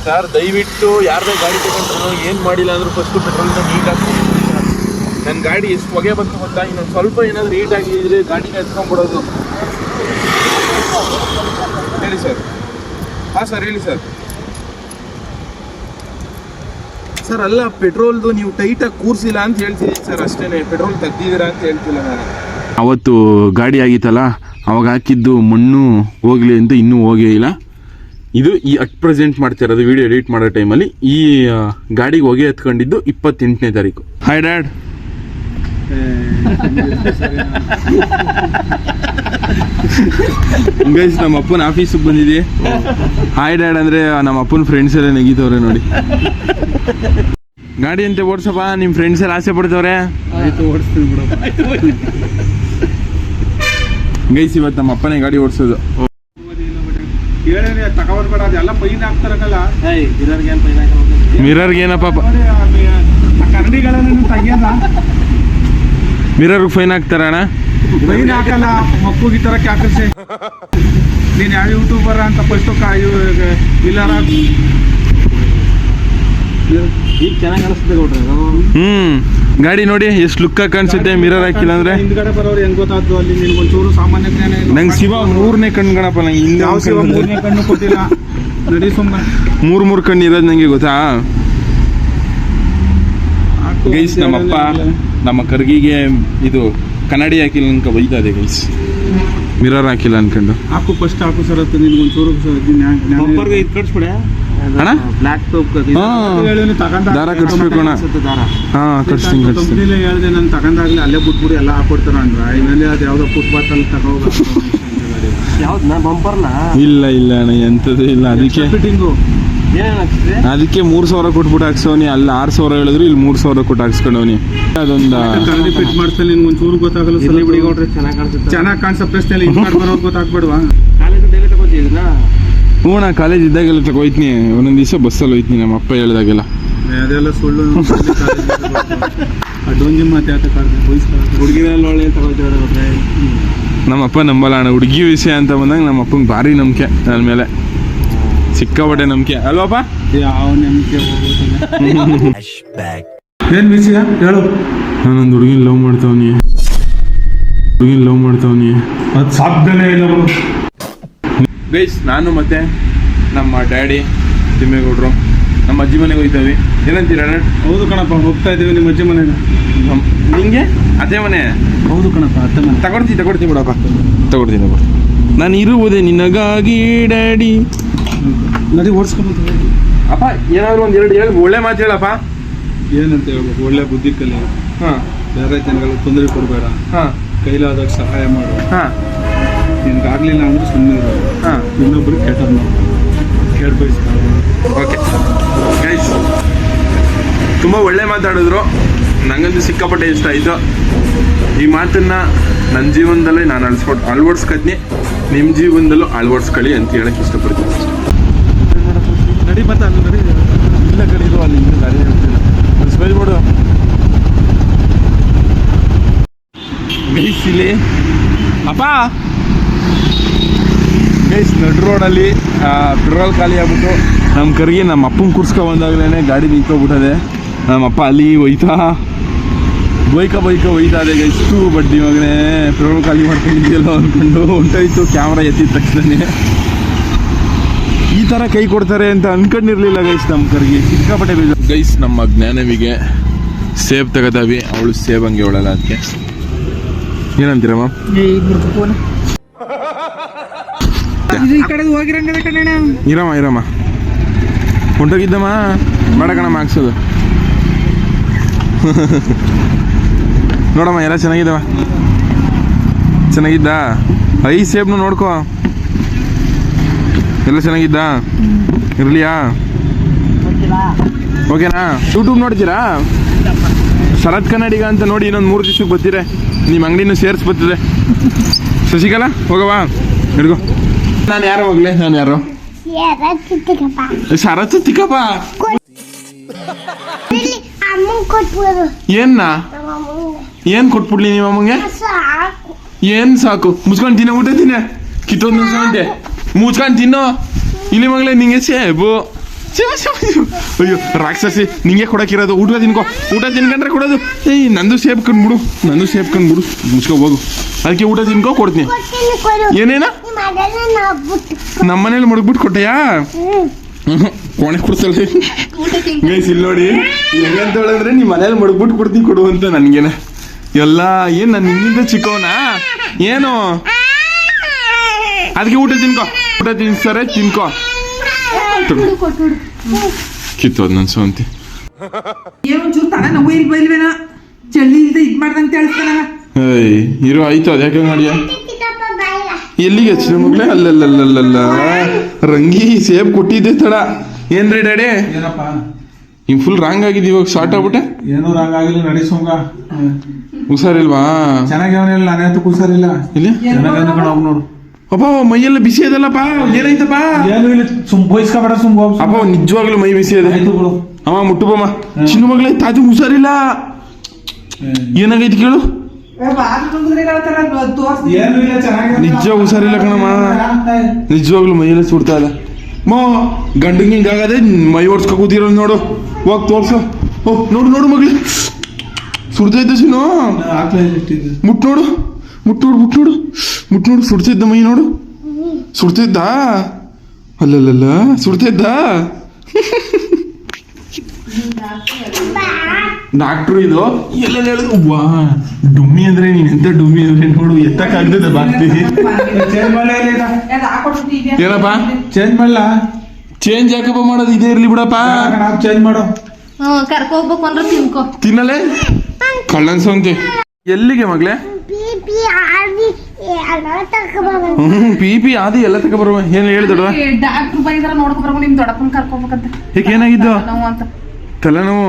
ಸರ್ ದಯವಿಟ್ಟು ಯಾರದೇ ಗಾಡಿ ತಗೊಂಡ್ರು ಏನು ಮಾಡಿಲ್ಲ ಅಂದ್ರೆ ಫಸ್ಟು ಪೆಟ್ರೋಲ್ನ ನೀಟ್ ಹಾಕಿ ನನ್ನ ಗಾಡಿ ಎಷ್ಟು ಹೊಗೆ ಬಂತು ಗೊತ್ತಾ? ಇನ್ನೊಂದು ಸ್ವಲ್ಪ ಏನಾದರೂ ಹೀಟ್ ಆಗಿದ್ರೆ ಗಾಡಿನ ಎತ್ಕೊಂಡ್ಬಿಡೋದು. ಹೇಳಿ ಸರ್. ಹಾಂ ಸರ್, ಹೇಳಿ ಸರ್. ಸರ್, ಅಲ್ಲ, ಪೆಟ್ರೋಲ್ದು ನೀವು ಟೈಟಾಗಿ ಕೂರಿಸಿಲ್ಲ ಅಂತ ಹೇಳ್ತಿದ್ದೀನಿ ಸರ್ ಅಷ್ಟೇ ಪೆಟ್ರೋಲ್ ತೆಗ್ದಿದ್ದೀರಾ ಅಂತ ಹೇಳ್ತಿಲ್ಲ ನಾನು. ಅವತ್ತು ಗಾಡಿ ಆಗಿತ್ತಲ್ಲ, ಅವಾಗ ಹಾಕಿದ್ದು ಮಣ್ಣು ಹೋಗಲಿ ಅಂತ ಇನ್ನೂ ಹೋಗೇ ಇಲ್ಲ. ಇದು ಈ ಅಟ್ ಪ್ರೆಸೆಂಟ್ ಮಾಡ್ತಾ ಇರೋದು ವಿಡಿಯೋ ಎಡಿಟ್ ಮಾಡೋ ಟೈಮಲ್ಲಿ ಈ ಗಾಡಿಗೆ ಹೊಗೆ ಹತ್ಕೊಂಡಿದ್ದು ಇಪ್ಪತ್ತೆಂಟನೇ ತಾರೀಕು. ಹಾಯ್ ಡ್ಯಾಡ್ ಗೈಸ್ ನಮ್ಮ ಅಪ್ಪನ ಆಫೀಸಿಗೆ ಬಂದಿದೆ ಹಾಯ್ ಡ್ಯಾಡ್ ಅಂದ್ರೆ ನಮ್ಮ ಅಪ್ಪನ ಫ್ರೆಂಡ್ಸ್ ಎಲ್ಲ ನೆಗಿತವ್ರೆ ನೋಡಿ ಗಾಡಿ ಅಂತ ಓಡಿಸಪ್ಪ ನಿಮ್ಮ ಫ್ರೆಂಡ್ಸ್ ಎಲ್ಲ ಆಸೆ ಪಡ್ತವ್ರೆ ಗೈಸ್ ಇವತ್ತು ನಮ್ಮ ಅಪ್ಪನೇ ಗಾಡಿ ಓಡಿಸೋದು ಮಿರರ್ಗೆ ಏನಪ್ಪ ಕನ್ನಡಿಗಳನ್ನು ತೆಗಿಯಲ್ಲ ಮಿರರ್ಗೆ ಫೈನ್ ಹಾಕ್ತಾರ ಅಣ್ಣ? ಫೈನ್ ಹಾಕಲ್ಲ ಮಕ್ಕಳಿಗೆ ಈ ತರ ಕ್ಯಾಕರ್ಸೆ ನೀನ್ ಯಾವ ಯೂಟ್ಯೂಬರ್ ಅಂತ ಫಸ್ಟ್ ಇಲ್ಲಾರ ಈಗ ಚೆನ್ನಾಗಿ ಕಾಣಿಸ್ತದೆ ಕೊಟ್ರೆ ಹ್ಮ್ ಗಾಡಿ ನೋಡಿ ಎಷ್ಟು ಲುಕ್ ಕಾಣಿಸುತ್ತೆ ಮಿರರ್ ಹಾಕಿಲ್ಲ ಅಂದ್ರೆ? ಹಿಂದ್ಗಡೆ ಬರೋರು ಹೆಂಗ್ ಗೊತ್ತಾದ್ದು ಅಲ್ಲಿ ನಿನ್ಗೆ ಒಂಚೂರು ಸಾಮಾನ್ಯ ಜ್ಞಾನ ಇಲ್ಲ. ನಂಗೆ ಶಿವ ಮೂರನೇ ಕಣ್ಣು ಗಣಪ ನಂಗೆ ಇಲ್ಲಿ ಯಾವ ಶಿವ ಮೂರನೇ ಕಣ್ಣು ಕೊಟ್ಟಿಲ್ಲ? ನಡಿ ಮೂರು ಮೂರ್ ಮೂರ್ ಕಣ್ಣು ಇರೋದು ನಂಗೆ ಗೊತ್ತಾ? ಗೈಸ್ ನಮ್ಮಪ್ಪ ನಮ್ಮ ಕರ್ಗಿಗೆ ಇದು ಕನ್ನಡಿ ಹಾಕಿಲ್ಲ ಅನ್ಕ ಬೈತಾ ಇದೆ ಗೈಸ್. ಮಿರರ್ ಹಾಕಿಲ್ಲ ಅನ್ಕೊಂಡು. ಹಾಕು ಫಸ್ಟ್ ಹಾಕು ಸರ್ ಅಂತ ನಿನ್ಗೆ ಒಂಚೂರು ಸ- ಜ್ಞಾನ- ಜ್ಞಾನ ಇಲ್ಲ. ಬೊಬ್ಬರ್ಗೆ ಇದು ಕಟ್ಸ್ಬಿಡೆ? ಅಣ್ಣ? ಬ್ಲ್ಯಾಕ್ ಟೋಪ್ ದಾರ ಕಟ್ಸ್ಬೇಕು ಅಣ್ಣ. ದಾರ. ಹಾ ಕಟ್ಸ್ತೀನಿ ಕಟ್ಸ್ತೀನಿ. ಕಂಪ್ನಿಲೇ ಹೇಳ್ದೆ ನಾನು ತಗೊಂಡಾಗ್ಲಿ ಅಲ್ಲೇ ಬಿಟ್ಬಿಡಿ ಎಲ್ಲ ಹಾಕೊಡ್ತಾರ ಅಂದ್ರೆ ಅದು ಯಾವ್ದೋ ಫುಟ್ಪಾತ್ ಅಲ್ಲಿ ತಗೋಬೇಕು ಯಾವ್ದು ನಾ ಬಂಪರ್ನ ಇಲ್ಲ ಇಲ್ಲ ಅಣ್ಣ ಎಂಥದ್ದು ಇಲ್ಲ. ಅದಕ್ಕೆ ಫಿಟ್ಟಿಂಗು ಅದಕ್ಕೆ ಮೂರ್ ಸಾವಿರ ಕೊಟ್ಬಿಟ್ಟು ಹಾಕ್ಸೋನಿ ಅಲ್ಲಿ ಆರ್ ಸಾವಿರ ಹೇಳಿದ್ರು ಇಲ್ಲಿ ಮೂರ್ ಸಾವಿರ ಕೊಟ್ಟು ಹಾಕ್ಸ್ಕೊಂಡವನಿ. ಅದೊಂದು ಕನ್ನಡಿ ಫಿಟ್ ಮಾಡ್ತಾ ನಿನ್ಗೆ ಒಂಚೂರು ಗೊತ್ತಾಗಲ್ಲ ಇಲ್ಲಿ ಬಿಡಿ. ಕೊಟ್ರೆ ಚೆನ್ನಾಗಿ ಕಾಣಿಸುತ್ತೆ? ಚೆನ್ನಾಗಿ ಕಾಣಿಸೋ ಪ್ರಶ್ನೆ ಇದು ಮಾಡ್ಬರೋದು ಗೊತ್ತಾಗ್ಬೇಡ್ವಾ? ಕಾಲೇಜ್ ಡೈಲಿ ತಗೋತಿದ್ನ ಹ್ಞೂ ನಾ ಕಾಲೇಜ್ ಇದ್ದಾಗೆಲ್ಲ ತಗೋಯ್ತೀನಿ. ಒಂದೊಂದು ದಿವಸ ಬಸ್ಸಲ್ಲಿ ಹೋಯ್ತೀನಿ ನಮ್ಮ ಅಪ್ಪ ಹೇಳ್ದಾಗೆಲ್ಲ. ಅದೆಲ್ಲ ಸುಳ್ಳು. ಅದೊಂದು ಮಾತು ಬಯಸ್ಕೊಳ್ಳೋದು ಹುಡುಗಿರಲ್ಲಿ ಒಳ್ಳೆ ತಗೋತಿದ್ರೆ ನಮ್ಮ ಅಪ್ಪ ನಂಬಲ್ಲ ಅಣ್ಣ. ಹುಡುಗಿ ವಿಷಯ ಅಂತ ಬಂದಾಗ ನಮ್ಮ ಅಪ್ಪಂಗೆ ಭಾರಿ ನಂಬಿಕೆ ನನ್ನ ಮೇಲೆ. ಸಿಕ್ಕಾಪಟ್ಟೆ ನಂಬಿಕೆ. ಅಲ್ವಪ್ಪ ಯಾವ ನಂಬಿಕೆ ಏನ್ ವಿಷಯ ಹೇಳು. ನಾನೊಂದು ಹುಡುಗಿನ ಲವ್ ಮಾಡ್ತಾವನಿ. ಹುಡುಗಿನ ಲವ್ ಮಾಡ್ತಾವನಿ. ಅದು ಸಾಧ್ಯನೇ ಇಲ್ಲ. ಗೈಸ್ ನಾನು ಮತ್ತೆ ನಮ್ಮ ಡ್ಯಾಡಿ ತಿಮ್ಮೇಗೌಡರು ನಮ್ಮ ಅಜ್ಜಿ ಮನೆಗೆ ಹೋಗ್ತಾವೆ ಏನಂತೀರ ಹೌದು ಕಣಪ್ಪ ಹೋಗ್ತಾ ಇದೀವಿ ನಿಮ್ಮ ಅಜ್ಜಿ ಮನೆಗೆ. ನಿಮಗೆ ನಿಂಗೆ? ಅದೇ ಮನೆ? ಹೌದು ಕಣಪ್ಪ ಅತ್ತೆ ಮನೆ. ತಗೊಡ್ತೀನಿ ತಗೊಡ್ತೀನಿ ಬಿಡಪ್ಪ. ತಗೊಡ್ತೀನಿ ತಗೊಡ್ತೀನಿ ನಾನು ಇರುವುದೇ ನಿನಗಾಗಿ ಡ್ಯಾಡಿ ನದಿ ಓಡಿಸ್ಕೊಂಡು ಅಪ್ಪ ಏನಾದ್ರು ಒಂದು ಎರಡು ಹೇಳಿ ಒಳ್ಳೆ ಮಾತು ಹೇಳಪ್ಪ. ಏನಂತ ಹೇಳ್ಬೇಕು? ಒಳ್ಳೆ ಬುದ್ಧಿ ಕಲಿ. ಹಾಂ. ಬೇರೆ ಜನಗಳಿಗೆ ತೊಂದರೆ ಕೊಡಬೇಡ. ಹಾಂ. ಕೈಲಾದಾಗ ಸಹಾಯ ಮಾಡು. ಹಾಂ. ಅಂದ್ರೆ ಸುಮ್ಮನೆ ಇರು. ಹಾಂ. ಇನ್ನೊಬ್ರಿಗೆ ಕೆಟ್ಟದ್ದು ಕೆಟ್ಟ ಬಯಸ್ಕೊಂಡು ಓಕೆ. ಗೈಸ್ ತುಂಬ ಒಳ್ಳೆ ಮಾತಾಡಿದ್ರು. ನಂಗಂತೂ ಸಿಕ್ಕಾಪಟ್ಟೆ ಇಷ್ಟ ಆಯಿತು. ಈ ಮಾತನ್ನ ನನ್ನ ಜೀವನದಲ್ಲೇ ನಾನು ಅಳಿಸ್ಕೊಟ್ಟು ಅಳವಡಿಸ್ಕೊತೀನಿ ನಿಮ್ಮ ಜೀವನದಲ್ಲೂ ಅಳವಡಿಸ್ಕೊಳ್ಳಿ ಅಂತ ಹೇಳಕ್ಕೆ ಇಷ್ಟಪಡ್ತೀನಿ. ನಡಿ ಮತ್ತೆ ಅಲ್ಲಿ ನಡಿ ಇಲ್ಲ ಕಡೆ ಇದು ಅಲ್ಲಿ ಇನ್ನೂ ಗಾಡಿ ಸ್ಮೆಲ್ ಮಾಡು ಗೈಸ್ ಇಲ್ಲಿ ಅಪ್ಪ! ಗೈಸ್ ನಡ್ ರೋಡಲ್ಲಿ ಪೆಟ್ರೋಲ್ ಖಾಲಿ ಆಗ್ಬಿಟ್ಟು ನಮ್ಮ ಕರಿಗೆ ನಮ್ಮ ಅಪ್ಪನ ಕೂರ್ಸ್ಕೊ ಬಂದಾಗಲೇ ಗಾಡಿ ನಿಂತ್ಕೊಬಿಟ್ಟದೆ. ನಮ್ಮ ಅಪ್ಪ ಅಲ್ಲಿ ಒಯ್ತಾ ಬೈಕ ಬೈಕ ಒಯ್ತಾ ಇದೆ ಎಷ್ಟು ಬಡ್ಡಿ ಮಗನೇ. ಪೆಟ್ರೋಲ್ ಖಾಲಿ ಮಾಡ್ಕೊಂಡಿದ್ಯಲ್ಲ ಅಂದ್ಕೊಂಡು ಹೊಂಟೋಯ್ತು. ಕ್ಯಾಮ್ರಾ ಎತ್ತಿದ ತಕ್ಷಣನೇ. ತರ ಕೈ ಕೊಡ್ತಾರೆ ಅಂತ ಅನ್ಕೊಂಡಿರ್ಲಿಲ್ಲ ಗೈಸ್ ನಮ್ಮ ಕರ್ಗೆ. ಸಿಕ್ಕಾಪಟ್ಟೆ ಬೀಜ ಗೈಸ್ ನಮ್ಮ ಜ್ಞಾನವಿಗೆ ಸೇಬ್ ತಗದಾವಿ ಅವಳು ಸೇಬ್ ಹಂಗೆ ಅವಳಲ್ಲ ಅದಕ್ಕೆ ಏನಂತೀರಮ್ಮ ಇರಮ್ಮ ಇರಮ್ಮ. ಹೊಂಟೋಗಿದ್ದಮ್ಮ ಮಾಡಕಣಮ್ಮ ಕಣಮ್ಮ ಹಾಕ್ಸೋದು. ನೋಡಮ್ಮ ಎಲ್ಲ ಚೆನ್ನಾಗಿದ್ದಾವ? ಚೆನ್ನಾಗಿದ್ದ? ಐ ಸೇಬ್ನು ನೋಡ್ಕೋ. ಎಲ್ಲ ಚೆನ್ನಾಗಿದ್ದ? ಇರ್ಲಿಯಾ? ಓಕೆನಾ? ಯೂಟ್ಯೂಬ್ ನೋಡ್ತೀರಾ? ಶರತ್ ಕನ್ನಡಿಗ ಅಂತ ನೋಡಿ ಇನ್ನೊಂದು ಮೂರು ದಿವ್ಸಕ್ಕೆ ಬರ್ತೀರ. ನಿಮ್ಮ ಅಂಗಡಿನೂ ಸೇರ್ಸ್ ಬರ್ತಿದೆ. ಶಶಿಕಲಾ ಹೋಗವಾ ಹಿಡ್ಕೋ ನಾನು ಯಾರು ಹೋಗ್ಲಿ? ನಾನು ಯಾರು? ಶರತ್ ತಿಕ್ಕಪ್ಪ. ಏನ್ ಏನ್ನ? ಏನ್ ಕೊಟ್ಬಿಡ್ಲಿ ನಿಮ್ಮ ಅಮ್ಮಂಗೆ? ಏನ್ ಸಾಕು? ಮುಚ್ಕೊಂಡು ತಿನ್ನ ಊಟ ತಿನ್ನ. ಕಿತ್ತೊಂದು ನಿಮಿಷ ಮುಚ್ಕೊಂಡು ತಿನ್ನೋ ಇಲ್ಲಿ ಮಗಳೇ ನಿಂಗೆ ಸೇಬು. ಅಯ್ಯೋ ರಾಕ್ಷಸಿ ನಿಂಗೆ ಕೊಡಕ್ಕಿರೋದು ಊಟ ತಿನ್ಕೋ ಊಟ ತಿನ್ಕೊಂಡ್ರೆ ಕೊಡೋದು ಏಯ್ ನಂದು ಸೇಬ್ ಕಂಡ್ಬಿಡು ನಂದು ಸೇಬ್ ಕಂಡ್ಬಿಡು ಮುಚ್ಕೊ ಹೋಗು ಅದಕ್ಕೆ ಊಟ ತಿನ್ಕೋ ಕೊಡ್ತೀನಿ ಕೊಡ್ತೀನಿ ಕೊಡು ಏನೇನ ನಮ್ಮನೇಲಿ ಮಡಗ್ಬಿಟ್ಟು ಕೊಟ್ಟೆಯಾ? ಕೋಣೆ ಕೊಡ್ಸಲ್ಲ ಗೈಸ್ ಇಲ್ಲಿ ನೋಡಿ. ಹೆಂಗಂತ ಹೇಳಿದ್ರೆ ನಿಮ್ಮ ಮನೇಲಿ ಮಡಗ್ಬಿಟ್ಟು ಕೊಡ್ತೀನಿ ಕೊಡು ಅಂತ ನನಗೇನ. ಎಲ್ಲ ಏನ್ ನಾನು ನಿನ್ನಿಂದ ಚಿಕ್ಕವನಾ? ಏನು? ಅದಕ್ಕೆ ಊಟ ತಿನ್ಕೋ. ಊಟ ತಿನ್ಸ್ತಾರೆ ತಿನ್ಕೋ ಕಿತ್ತೋದ್ ನನ್ ಸೋಂತಿ. ಏನೋ ಒಂಚೂರು ತನ ನೋವು ಇಲ್ಲಿ ಬೈಲ್ವೇನ ಚಳಿ ಇಲ್ದೆ ಇದ್ ಮಾಡ್ದಂತ ಹೇಳ್ತಾನ ಏಯ್ ಇರೋ ಆಯ್ತು ಮಾಡಿಯ ಚಿಕ್ಕಪ್ಪ ಬಾಯಿಲ್ಲ ಎಲ್ಲಿಗೆ ಹಚ್ಚಿದ ಮಗ್ಳೆ ಅಲ್ಲಲ್ಲಲ್ಲಲ್ಲ. ರಂಗಿ ಸೇಬ್ ಕೊಟ್ಟಿದ್ದೆ ತಡ. ಏನ್ರಿ ಡ್ಯಾಡಿ? ಏನಪ್ಪ? ಹಿಂಗ್ ಫುಲ್ ರಾಂಗ್ ಆಗಿದ್ ಇವಾಗ ಶಾರ್ಟ್ ಆಗ್ಬಿಟ್ಟೆ? ಏನೂ ರಾಂಗ್ ಆಗಿಲ್ಲ ನಡೆಸೋಂಗ ಹುಷಾರಿಲ್ವಾ? ಚೆನ್ನಾಗಿ ಅವನಿಲ್ಲ ನಾನೇ ಅಂತ ಕೂಸರಿಲ್ಲ ಇಲ್ಲಿ ಚೆನ್ನಾಗಿ ನೋಡು. ಅಪ್ಪ ಮೈಯೆಲ್ಲ ಬಿಸಿ ಅದಲ್ಲಪ್ಪ ಏನಾಯ್ತಪ್ಪ? ಏನು ಇಲ್ಲ ಸುಮ್ ಬಯಸ್ಕೊಬೇಡ ಸುಮ್ ಹೋಗ್ ಅಪ್ಪ ನಿಜವಾಗ್ಲೂ ಮೈ ಬಿಸಿ ಇದೆ. ಆಯ್ತು ಬಿಡು. ಅಮ್ಮ ಮುಟ್ಟುಬಮ್ಮ. ಚಿನ್ನ ಮಗಳೇ ತಾಜು ಹುಷಾರಿಲ್ಲ. ಏನಾಗೈತಿ ಕೇಳು. ತೋರ್ಸ್ ಏನು ಇಲ್ಲ ಚೆನ್ನಾಗಿ ನಿಜ ಹುಷಾರಿಲ್ಲ ಕಣಮ್ಮ. ನಿಜವಾಗ್ಲೂ ಮೈಯೆಲ್ಲ ಸುಡ್ತಾ ಇದೆ. ಮೋ ಗಂಡಂಗೆ ಹಿಂಗಾಗದೆ ಮೈ ಓಡ್ಸ್ಕೊ ಕೂತಿರೋ ನೋಡು. ಹೋಗ್ ತೋರ್ಸು. ಓ ನೋಡು ನೋಡು ಮಗಳೇ. ಸುಡ್ತೈತೆ ಸಿನು ಮುಟ್ಟು ಮುಟ್ ನೋಡು. ಮುಟ್ಟೋಡು ಮುಟ್ ನೋಡು ಸುಡ್ತಿದ್ದ ಮೈ ನೋಡು. ಸುಡ್ತಿದ್ದ? ಅಲ್ಲಲ್ಲ ಸುಡ್ತಿದ್ದ? ಡಾಕ್ಟ್ರು ಇದು? ಎಲ್ಲ ಹೇಳಿದ್ರು? ವಾ ಡುಮ್ಮಿ ಅಂದ್ರೆ ನೀನ್ ಎಂತ ಡುಮ್ಮಿ ಅಂದ್ರೆ ನೋಡು ಎತ್ತಕ್ಕಾಗ್ತದೆ ಬಾಕ್ತಿ ಚೇಂಜ್ ಮಾಡಲೇ ಇಲ್ಲ ಅದು ಹಾಕೊಟ್ಬಿಟ್ಟು ಈಗ? ಏನಪ್ಪ? ಚೇಂಜ್ ಮಾಡಲ್ಲ ಚೇಂಜ್ ಯಾಕಪ್ಪ ಮಾಡೋದು? ಇದೇ ಇರ್ಲಿ ಬಿಡಪ್ಪ. ಚೇಂಜ್ ಮಾಡೋ. ಕರ್ಕೊ ಹೋಗ್ಬೇಕು ಅಂದ್ರೆ ತಿನ್ಕೋ. ತಿನ್ನಲೇ? ಕಳ್ಳನ್ ಸೌಂತೆ ಎಲ್ಲಿಗೆ ಮಗ್ಲೆ ಹ್ಮ್ ಪಿ ಪಿ ಆದಿ ಎಲ್ಲ ತಕ ಬರುವ. ಏನ್ ಡಾಕ್ಟರ್ ಡಾಕ್ಟ್ರು ಬಂದಿದ್ರ ನೋಡ್ಕೊಬರ್ಬೋ ನಿಮ್ ದೊಡ್ಡಪ್ಪನ ಕರ್ಕೊಬೇಕಂತ. ಯಾಕೆ ಏನಾಗಿದ್ದು? ಅಂತ. ತಲೆನೋವು?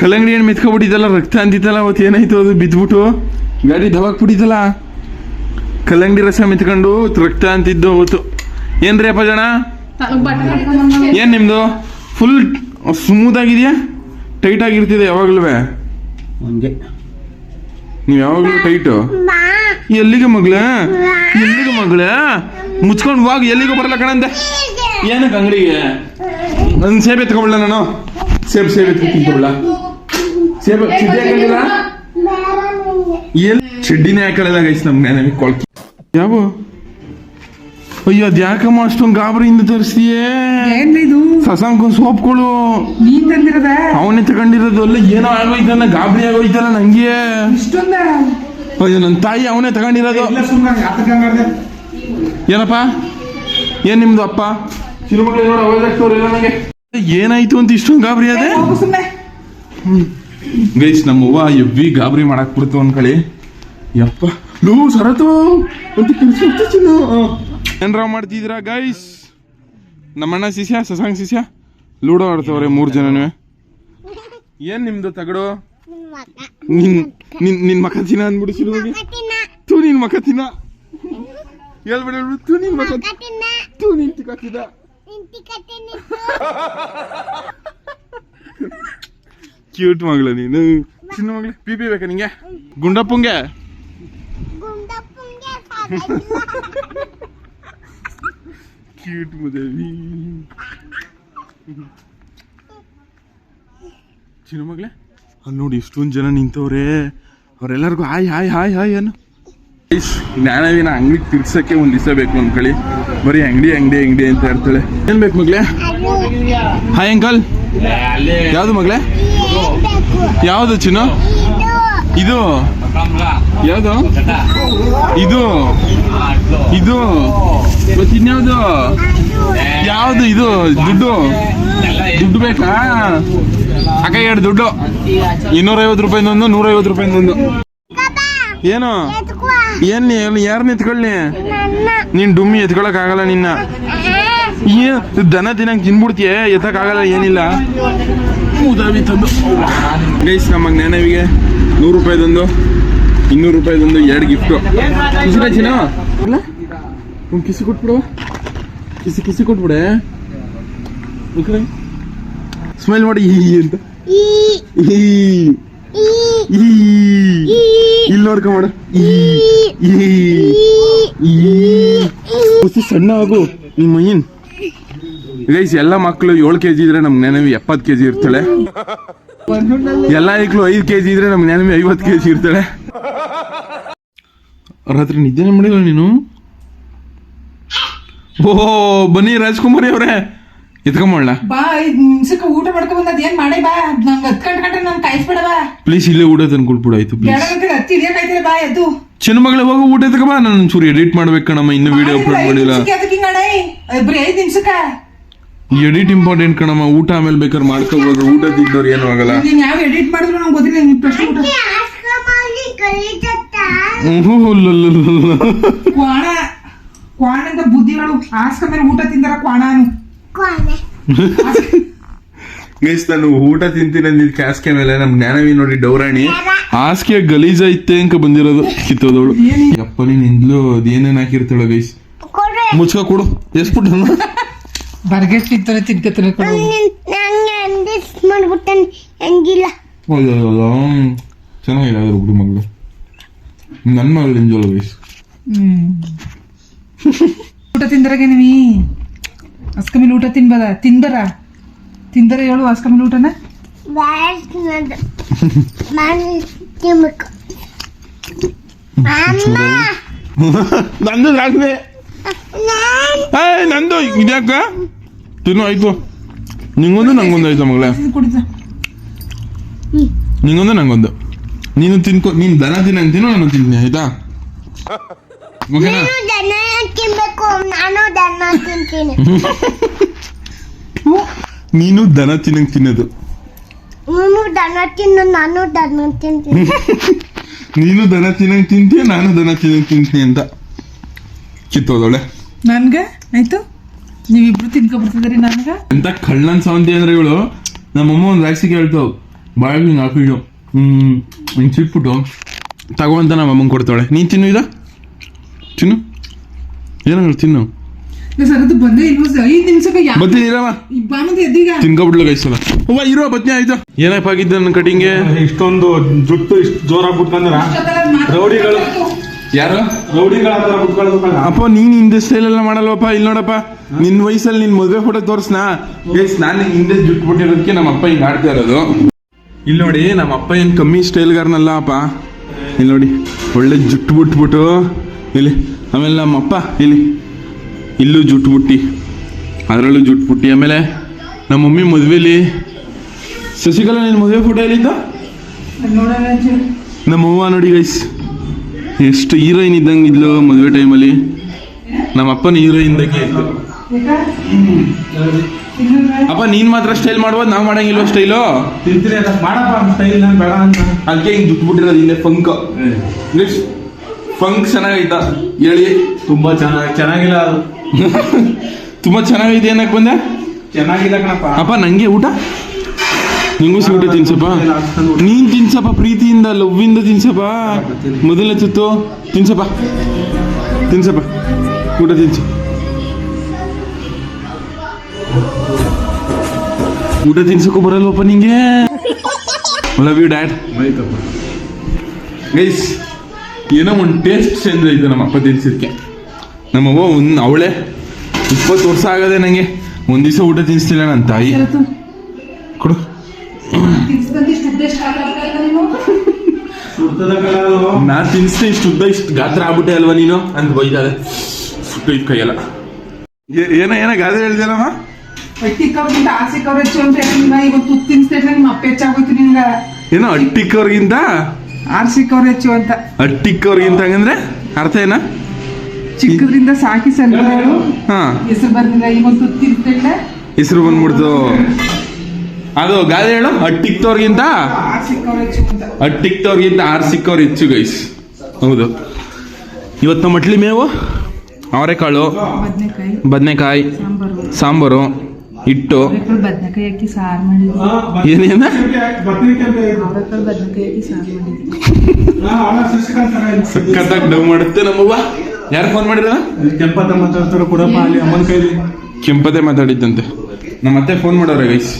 ಕಲ್ಲಂಗಡಿ ಏನು ಮೆತ್ಕೊಬಿಟ್ಟಿದ್ದಲ್ಲ ರಕ್ತ ಅಂತಿತ್ತಲ್ಲ ಅವತ್ತು ಏನಾಯ್ತು ಅದು ಬಿದ್ಬಿಟ್ಟು ಗಾಡಿ ದವಾಕ್ ಬಿಟ್ಟಿದ್ದಲ್ಲ ಕಲ್ಲಂಗಡಿ ರಸ ಮೆತ್ಕೊಂಡು ರಕ್ತ ಅಂತಿದ್ದು ಅವತ್ತು. ಏನ್ರಿ ಅಪ್ಪ ಜನ ಏನ್ ನಿಮ್ದು? ಫುಲ್ ಸ್ಮೂತ್ ಆಗಿದೆಯಾ? ಟೈಟ್ ಆಗಿರ್ತಿದೆ ಯಾವಾಗ್ಲೂ ನೀವು ಯಾವಾಗಲೂ ಟೈಟು ಎಲ್ಲಿಗೆ ಮಗ್ಳ? ಎಲ್ಲಿಗೆ ಮಗ್ಳ? ಮುಚ್ಕೊಂಡು ಹೋಗಿ ಎಲ್ಲಿಗೂ ಬರಲ್ಲ ಕಣಂದೆ ಏನಕ್ಕೆ ಅಂಗಡಿಗೆ? ನನ್ನ ಸೇಬೆ ತಗೊಳ್ಳ ನಾನು? ಸೇಬ್ ಸೇಬೆ ತಿಂತಕೊಳ್ಳ ಸೇಬ ಚಿಡ್ಡಿ ಹಾಕೊಂಡಿಲ್ಲ ಎಲ್ಲಿ? ಚಿಡ್ಡಿನೇ ಹಾಕೊಳ್ಳಲ್ಲ ಗೈಸ್ ನಮ್ಗೆ ನಮಗೆ ಕೊಳ್ಕಿ ಯಾವ? ಅಯ್ಯೋ ಅದ್ಯಾಕಮ್ಮ ಅಷ್ಟೊಂದು ಗಾಬರಿಯಿಂದ ತರಿಸ್ತೀಯೇ? ಏನ್ರಿ ಇದು ಸಸಾಂಕ ಸೋಪ್ಗಳು ತಂದಿರದ? ಅವನೇ ತಗೊಂಡಿರೋದು ಅಲ್ಲ ಏನೋ ಆಗೋಯ್ತಲ್ಲ ಗಾಬರಿ ಆಗೋಯ್ತಲ್ಲ ನಂಗೆ. ಇಷ್ಟೊಂದ? ಅಯ್ಯೋ ನನ್ನ ತಾಯಿ ಅವನೇ ತಗೊಂಡಿರೋದು. ಏನಪ್ಪ? ಏನ್ ನಿಮ್ದು ಅಪ್ಪ? ಚಿರುಮಕ್ಳು ನೋಡ ಅವಾಗ್ತವ್ರಿಲ್ಲ ನನಗೆ ಏನಾಯ್ತು ಅಂತ ಇಷ್ಟೊಂದು ಗಾಬರಿ ಅದೇ ಗೈಸ್ ನಮ್ಮವ್ವ ಎವ್ವಿ ಗಾಬರಿ ಮಾಡಾಕ್ಬಿಡ್ತು ಅನ್ಕಳಿ ಯಪ್ಪ ಲೂ ಸರತು. ಅಂತ ಕೆಲಸ ಚಿನ್ನು ಏನ್ರ ಮಾಡ್ತಿದ್ದೀರಾ ಗೈಸ್ ನಮ್ಮಣ್ಣ ಶಿಷ್ಯ ಸಸಾಂಗ್ ಶಿಷ್ಯ ಲೂಡೋ ಆಡ್ತವ್ರೆ ಮೂರ್ ಜನನೇ ಏನ್ ನಿಮ್ದು ತಗಡು? ನಿನ್ ನಿನ್ ಮಕ ತಿನ್ನ ಅಂದ್ಬಿಡು ಶಿರುವಿಗೆ ತೂ ನಿನ್ ಮಕ ತಿನ್ನ ಹೇಳ್ಬಿಡ ತೂ ನಿನ್ ಮಕ ತೂ ನಿನ್ ತಿಕ್ಕಿದ ಕ್ಯೂಟ್ ಮಗಳು ನೀನು. ಚಿನ್ನ ಮಗಳು. ಪಿ ಪಿ ಬೇಕಾ ನಿಂಗೆ? ಗುಂಡಪ್ಪಂಗೆ? ಕ್ಯೂಟ್ ಮುದೇವಿ ಚಿನ್ನ ಮಗಳೇ? ಅಲ್ಲಿ ನೋಡಿ ಇಷ್ಟೊಂದು ಜನ ನಿಂತವ್ರೆ. ಅವರೆಲ್ಲರಿಗೂ ಹಾಯ್ ಹಾಯ್ ಹಾಯ್ ಹಾಯ್ ಅನ್ನು. ಜ್ಞಾನವಿನ ಅಂಗಡಿಗೆ ತಿರ್ಸಕ್ಕೆ ಒಂದು ದಿವಸ ಬೇಕು ಅನ್ಕೊಳ್ಳಿ. ಬರೀ ಅಂಗಡಿ ಅಂಗಡಿ ಅಂಗಡಿ ಅಂತ ಇರ್ತಾಳೆ ಏನ್ ಬೇಕು ಮಗ್ಳೆ? Hi uncle. ಯಾವ್ದು ಮಗ್ಳೆ? ಯಾವ್ದು ಚಿನ್ನು? ಇದು. ಯಾವ್ದು? ಇದು? ಇದು? ಮತ್ತೆ ಇನ್ಯಾವ್ದು? ಯಾವ್ದು ಇದು? ದುಡ್ಡು? ದುಡ್ಡು ಬೇಕಾ? ಅಕ್ಕ ಎರಡು ದುಡ್ಡು. ಇನ್ನೂರೈವತ್ತು ರೂಪಾಯಿಂದೊಂದು ನೂರೈವತ್ತು ರೂಪಾಯಿಂದೊಂದು ಏನು? ಏನ್ ಯಾರನ್ನ ಎತ್ಕೊಳ್ಳಿ ನೀನ್ ಡುಮ್ಮಿ ಎತ್ಕೊಳಕ್ ಆಗಲ್ಲ ನಿನ್ನ ದನ ತಿನ್ನಂಗ್ ತಿನ್ಬಿಡ್ತೀಯ? ಎತ್ತಕ್ ಆಗಲ್ಲ ಏನಿಲ್ಲ ತಂದು. ಗೈಸ್ ನಮ್ಮ ಜ್ಞಾನವಿಗೆ ನೂರು ರೂಪಾಯಿದೊಂದು. ಇನ್ನೂರು ರೂಪಾಯಿದೊಂದು ಎರಡು ಗಿಫ್ಟು ಕಿಸಿ ಕಚಿನ ಒಂದು ಕಿಸಿ ಕೊಟ್ಬಿಡು. ಕಿಸಿ ಕಿಸಿ ಕೊಟ್ಬಿಡೆ. ಸ್ಮೈಲ್ ಮಾಡಿ ಈ ಅಂತ. ಇಲ್ಲಿ ನೋಡ್ಕೊ ಮಾಡು. ಈ ಸಣ್ಣ ಆಗು ನಿಮ್ಮ ಮೈನ್ ಗೈಸ್ ಎಲ್ಲ ಮಕ್ಕಳು ಏಳು ಕೆ ಜಿ ಇದ್ರೆ ನಮ್ ನೆನವಿ ಎಪ್ಪತ್ತು ಕೆ ಜಿ ಇರ್ತಾಳೆ ಎಲ್ಲ ಮಕ್ಕಳು ಐದು ಕೆ ಜಿ ಇದ್ರೆ ನಮ್ ನೆನವಿ ಐವತ್ತು ಕೆ ಜಿ ಇರ್ತಾಳೆ. ರಾತ್ರಿ ನಿದ್ದೆನೇ ಮಾಡಿಲ್ಲ ನೀನು? ಓಹೋ ಬನ್ನಿ ರಾಜ್ಕುಮಾರಿ ಅವರೇ. ಎತ್ಕೊಂಬಳ್ಳ ಬಾ ಐದ್ ನಿಮಿಷಕ್ಕೆ ಊಟ ಮಾಡ್ಕೊಂಡ್ ಬಂದ ಅದೇನ್ ಮಾಡಿ ಬಾ. ನಂಗೆ ಹತ್ ಗಂಟೆ ಗಂಟೆ ನನ್ ಕಾಯಿಸ್ಬೇಡ ಬಾ. ಪ್ಲೀಸ್ ಇಲ್ಲೇ ಊಟ ತಂದ್ಕೊಳ್ಬಿಡು ಆಯ್ತು ಬೇಡ ಪ್ಲೀಸ್ ಗಂಟೆ ಹತ್ತಿ ಇಳಿಯಕಾಯ್ತಿಲ್ಲ ಬಾ ಎದ್ದು. ಚಿನ್ನ ಮಗಳೇ ಹೋಗು ಊಟ ಎತ್ಕೊ ಬಾ. ನಾನು ಚೂರು ಎಡಿಟ್ ಮಾಡ್ಬೇಕು ಕಣಮ್ಮ ಇನ್ನೂ ವಿಡಿಯೋ ಅಪ್ಲೋಡ್ ಮಾಡಿಲ್ಲ. ಅದಕ್ಕೆ ಹಿಂಗ ಬರೀ ಐದ್ ನಿಮಿಷಕ್ಕ. ಎಡಿಟ್ ಇಂಪಾರ್ಟೆಂಟ್ ಕಣಮ್ಮ ಊಟ ಆಮೇಲೆ ಬೇಕಾದ್ರೆ ಮಾಡ್ಕೋಬೋದು ಊಟ ತಿಂದವ್ರು ಏನು ಆಗಲ್ಲ. ನೀನ್ ಯಾವ ಎಡಿಟ್ ಮಾಡಿದ್ರು ನಂಗೆ ಗೊತ್ತಿಲ್ಲ ನಿನ್ನ ಪ್ರಶ್ನೆ ಊಟ ಕ್ವಾಣ ಕ್ವಾಣ ಅಂತ ಬುದ್ಧಿಗಳು ಆಸ್ಕ ಮೇಲೆ ಊಟ ತಿಂತಾರ ಕ್ವಾಣಾನು. ಗೈಸ್ ನಾನು ಊಟ ತಿಂತೀನಿ ಅಂದಿದ್ ಕ್ಯಾಸ್ಕೆ ಮೇಲೆ ನಮ್ ಜ್ಞಾನವಿ ನೋಡಿ ಡೌರಾಣಿ. ಹಾಸಿಗೆ ಗಲೀಜ ಇತ್ತೆ ಅಂಕ ಬಂದಿರೋದು ಕಿತ್ತೋದವಳು. ಯಪ್ಪ ನೀನ್ ಇಂದ್ಲು ಅದೇನೇನ್ ಹಾಕಿರ್ತಾಳ ಗೈಸ್? ಮುಚ್ಕ ಕೊಡು. ಎಸ್ಬಿಟ್ಟು ಬರ್ಗೆಟ್ ತಿಂತಾರೆ ತಿನ್ಕತಾರೆ ಮಾಡ್ಬಿಟ್ಟನ್ ಹೆಂಗಿಲ್ಲ ಚೆನ್ನಾಗಿಲ್ಲ ಅದ್ರ ಹುಡುಗ ಮಗಳು. ನನ್ನ ಮಗಳು ಎಂಜೋಳ ಗೈಸ್ ಊಟ ತಿಂದರಾಗೆ ನೀವಿ? ಅಸ್ಕ ಊಟ ತಿನ್ಬದ? ತಿಂದರ? ತಿಂದರ ಹೇಳು ಅಸ್ಕ ಮೇಲೆ ಊಟನ ನಂದು ಏಯ್ ನಂದು. ಇದ್ಯಾಕ? ತಿನ್ನು ಆಯ್ತು. ನಿಂಗೊಂದು ನಂಗೊಂದು ಆಯ್ತು ಮಗಳೇ? ಕುಡಿದ. ನಿಂಗೊಂದು ನಂಗೊಂದು. ನೀನು ತಿನ್ಕೊ ನೀನು ದನ ತಿನ್ನ ತಿನ್ನು ನಾನು ತಿಂತೀನಿ ಆಯ್ತಾ? ಓಕೆನಾ ನೀನು ದನ ತಿನ್ಬೇಕು? ನಾನು ದನ ತಿಂತೀನಿ. ನೀನು ದನ ತಿನ್ನಂಗ್ ತಿನ್ನೋದು. ನೀನು ದನ ತಿನ್ನು ನಾನು ದನ ತಿಂತೀನಿ. ನೀನು ದನ ತಿನ್ನಂಗ್ ತಿಂತೀಯ ನಾನು ದನ ತಿನ್ನಂಗ್ ತಿಂತೀನಿ ಅಂತ. ಕಿತ್ತೋದವಳೆ ನನ್ಗೆ? ಆಯ್ತು? ನೀವಿಬ್ರು ತಿನ್ಕೊಬಿಡ್ತಿದ್ರಿ ನನ್ಗೆ? ಎಂತ ಕಳ್ಳನ್ ಸವಂತಿ ಅಂದ್ರೆ ಇವಳು? ನಮ್ಮಮ್ಮ ಒಂದು ಕೇಳ್ತಾವ್ ಬಾಳ್ ಬಾಳ ಹಿಂಗೆ ಹಾಕಿಡು ಹ್ಮ್ ಸ್ವೀಟ್ ಫುಡ್ಡು ತಗೋ ಅಂತ ನಮ್ಮ ಅಮ್ಮಂಗೆ ಕೊಡ್ತಾಳೆ. ನೀನು ತಿನ್ನು ಇದ? ತಿನ್ನು. ಏನಾಗಲ್ಲ ತಿನ್ನು? ಇರೋ ಬತ್ನಿ ಆಯ್ತಾ? ಏನಪ್ಪ ಆಗಿದ್ದ ನನ್ನ ಕಟಿಂಗ್ಗೆ ಇಷ್ಟೊಂದು ಜುಟ್ಟು ಇಷ್ಟು ಜೋರಾಗಿ ಬಿಟ್ಕೊಂಡ್ರ ರೌಡಿಗಳು ಯಾರು? ರೌಡಿಗಳ ಅಪ್ಪ ನೀನ್ ಹಿಂದೆ ಸ್ಟೈಲ್ ಎಲ್ಲ ಮಾಡಲ್ವಪ್ಪ? ಇಲ್ಲಿ ನೋಡಪ್ಪ. ನಿನ್ ವಯಸ್ಸಲ್ಲಿ ನಿನ್ ಮದ್ವೆ ಫೋಟೋ ತೋರಿಸ್ನಾ? ನಾನು ಹಿಂದೆ ಜುಟ್ಟು ಬಿಟ್ಟಿರೋದಕ್ಕೆ ನಮ್ಮ ಅಪ್ಪ ಹಿಂಗ್ ಆಡ್ತಾ ಇರೋದು. ಇಲ್ಲಿ ನೋಡಿ, ನಮ್ಮ ಅಪ್ಪ ಏನು ಕಮ್ಮಿ ಸ್ಟೈಲ್ಗಾರನಲ್ಲ ಅಪ್ಪ. ಇಲ್ಲಿ ನೋಡಿ, ಒಳ್ಳೆ ಜುಟ್ಟು ಬಿಟ್ಬಿಟ್ಟು, ಇಲ್ಲಿ, ಆಮೇಲೆ ನಮ್ಮ ಅಪ್ಪ, ಇಲ್ಲಿ, ಇಲ್ಲೂ ಜುಟ್ಟು ಬುಟ್ಟಿ. ಅದರಲ್ಲೂ ಜುಟ್ಟು ಬುಟ್ಟಿ. ಆಮೇಲೆ ನಮ್ಮ ಮಮ್ಮಿ ಮದುವೆಲಿ. ಶಶಿಕಲಾ, ನಿನ್ ಮದುವೆ ಫೋಟೋ ಎಲ್ಲಿದ್ದ ನಮ್ಮ ಅವ್ವ ನೋಡಿ ಗೈಸ್ ಎಷ್ಟು ಹೀರೋಯಿನ್ ಇದ್ದಂಗೆ ಇದ್ಲು ಮದುವೆ ಟೈಮಲ್ಲಿ ನಮ್ಮ ಅಪ್ಪನ ಹೀರೋಯಿನ್ ಇತ್ತು ಅಪ್ಪ ನೀನ್ ಮಾತ್ರ ಸ್ಟೈಲ್ ಮಾಡ್ಬೋದು ನಾವ್ ಮಾಡಂಗಿಲ್ವ ಸ್ಟೈಲು ಮಾಡಪ್ಪ ಸ್ಟೈಲ್ ನಾನು ಬೇಡ ಅಂತ. ಅದಕ್ಕೆ ಹಿಂಗ್ ದುಡ್ಡು ಬಿಟ್ಟಿರೋದು ಇಲ್ಲೇ ಫಂಕ್ ಫಂಕ್ ಚೆನ್ನಾಗೈತಾ? ಹೇಳಿ. ತುಂಬಾ ಚೆನ್ನಾಗಿ ಚೆನ್ನಾಗಿಲ್ಲ ಅದು. ತುಂಬಾ ಚೆನ್ನಾಗೈತಿ ಏನಕ್ ಬಂದೆ? ಚೆನ್ನಾಗಿಲ್ಲ ಕಣಪ್ಪ. ಅಪ್ಪ ನಂಗೆ ಊಟ? ನಿಂಗೂ ಊಟ ತಿನ್ಸಪ್ಪ ನೀನ್ ತಿನ್ಸಪ್ಪ ಪ್ರೀತಿಯಿಂದ ಲವ್ವಿಂದ ತಿನ್ಸಪ್ಪ? ಮೊದಲನೇ ಚುತ್ತು ತಿನ್ಸಪ್ಪ. ತಿನ್ಸಪ್ಪ. ಊಟ ತಿನ್ಸು. ಊಟ ತಿನ್ಸಕ್ಕೂ ಬರಲ್ವಪ್ಪ ನಿಂಗೆ? ಲವ್ ಯು ಡ್ಯಾಡ್ ಗೈಸ್ ಏನೋ ಒಂದು ಟೇಸ್ಟ್ ಚೇಂಜ್ ಆಯ್ತು ನಮ್ಮ ಅಪ್ಪ ತಿನ್ಸಿದ್ಕೆ. ನಮ್ಮವ್ವ ಒಂದು ಅವಳೆ. ಇಪ್ಪತ್ತು ವರ್ಷ ಆಗದೆ ನನಗೆ ಒಂದು ದಿವಸ ಊಟ ತಿನ್ಸ್ತಿಲ್ಲ ನನ್ನ ತಾಯಿ. ಕೊಡು. ನಾ ತಿನ್ಸ್ತೇ ಇಷ್ಟು ಉದ್ದ ಇಷ್ಟು ಗಾತ್ರ ಆಗ್ಬಿಟ್ಟೆ ಅಲ್ವಾ ನೀನು? ಅಂತ ಬೈದಾಳೆ. ಸುಟ್ಟು ಇದ್ ಕೈಯಲ್ಲ. ಏ- ಏನ ಏನ ಗಾದೆ ಹೇಳ್ದೇನಮ್ಮ ಹೊಟ್ಟಿಕ್ಕವ್ರಿಗಿಂತ ಆಸೆಕ್ಕವ್ರು ಹೆಚ್ಚು ಅಂತ ಹೇಳಿಲ್ಲ ಇವತ್ತು ತುತ್ತು ತಿನ್ಸ್ತಿದ್ರೆ ನಿಮ್ಮ ಅಪ್ಪ ಹೆಚ್ಚಾಗೋಯ್ತು ನಿನ್ಗ ಏನೋ ಅಟ್ಟಿಕ್ಕವ್ರಿಗಿಂತ ಆರ್ಸಿಕ್ಕವ್ರು ಹೆಚ್ಚು ಅಂತ. ಅಟ್ಟಿಕ್ಕವ್ರಿಗಿಂತ ಹಂಗಂದ್ರೆ ಅರ್ಥ ಏನ? ಚಿಕ್ಕದ್ರಿಂದ ಸಾಕಿ ಸಣ್ಣವರು ಹಾ. ಹೆಸರು ಬರ್ಲಿಲ್ಲ ಇವತ್ತು ತುತ್ತು ತಿನ್ಸ್ತಿಲ್ಲ ಹೆಸರು ಬಂದ್ಬಿಡ್ತು. ಅದು ಗಾದೆ ಹೇಳು ಅಟ್ಟಿಕ್ತವ್ರಿಗಿಂತ ಆರ್ಸಿಕ್ಕವ್ರು ಹೆಚ್ಚು ಅಂತ. ಅಟ್ಟಿಕ್ತವ್ರಿಗಿಂತ ಆರ್ ಸಿಕ್ಕವ್ರು ಹೆಚ್ಚು ಗೈಸ್ ಹೌದು. ಇವತ್ತು ನಮ್ಮ ಮಟ್ಲಿ ಮೇವು ಅವರೆಕಾಳು ಬದನೆಕಾಯಿ. ಬದನೆಕಾಯಿ ಸಾಂಬಾರು. ಅವರೆಕಾಳು ಬದನೆಕಾಯಿ ಹಾಕಿ ಸಾರು ಮಾಡಿದ್ವಿ ಏನೇನ? ಬದ್ನಿಕಾಯಿ ಹಾಕಿ ಸಾರು ಮಾಡಿದ್ವಿ. ಸಖತ್ತಾಗಿ ಡವ್ ಮಾಡುತ್ತೆ ನಮ್ಮವ್ವ. ಯಾರು ಫೋನ್ ಮಾಡಿದ್ರ ಕೆಂಪತ್ತ ಮಾತಾಡ್ತಾರ ಕೊಡಪ್ಪ ಅಲ್ಲಿ ಅಮ್ಮನ ಕೈಲಿ. ಕೆಂಪದೆ ಮಾತಾಡಿದ್ದಂತೆ. ನಮ್ಮ ಅತ್ತೆ ಫೋನ್ ಮಾಡೋರ ಗೈಸ್